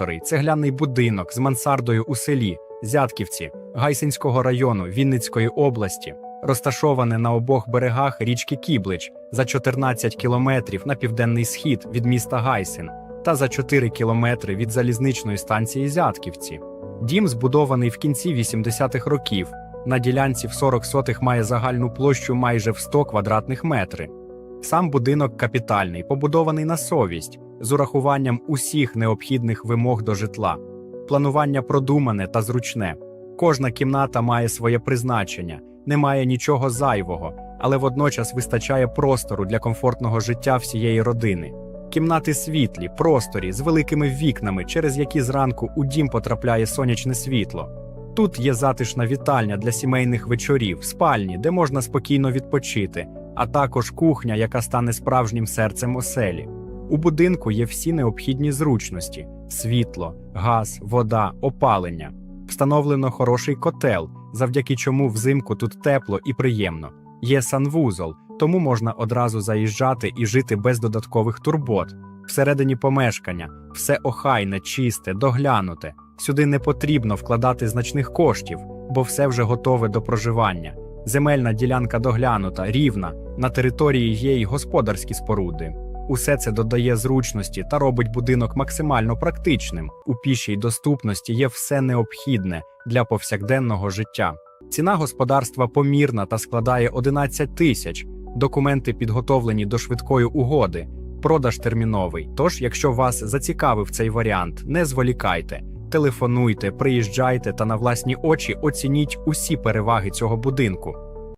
двохсекторий цегляний будинок з мансардою у селі Зятківці Гайсинського району Вінницької області, розташоване на обох берегах річки Кіблич за 14 кілометрів на південний схід від міста Гайсин та за 4 кілометри від залізничної станції Зятківці. Дім збудований в кінці 80-х років. На ділянці в 40 сотих має загальну площу майже в 100 квадратних метрів. Сам будинок капітальний, побудований на совість, з урахуванням усіх необхідних вимог до житла. Планування продумане та зручне. Кожна кімната має своє призначення, немає нічого зайвого, але водночас вистачає простору для комфортного життя всієї родини. Кімнати світлі, просторі з великими вікнами, через які зранку у дім потрапляє сонячне світло. Тут є затишна вітальня для сімейних вечорів, спальні, де можна спокійно відпочити, а також кухня, яка стане справжнім серцем оселі. У будинку є всі необхідні зручності: світло, газ, вода, опалення. Встановлено хороший котел, завдяки чому взимку тут тепло і приємно. Є санвузол, тому можна одразу заїжджати і жити без додаткових турбот. Всередині помешкання все охайне, чисте, доглянуте. Сюди не потрібно вкладати значних коштів, бо все вже готове до проживання. Земельна ділянка доглянута, рівна, на території є й господарські споруди. Усе це додає зручності та робить будинок максимально практичним. У пішій доступності є все необхідне для повсякденного життя. Ціна господарства помірна та складає 11 тисяч. Документи підготовлені до швидкої угоди. Продаж терміновий. Тож, якщо вас зацікавив цей варіант, не зволікайте. Телефонуйте, приїжджайте та на власні очі оцініть усі переваги цього будинку.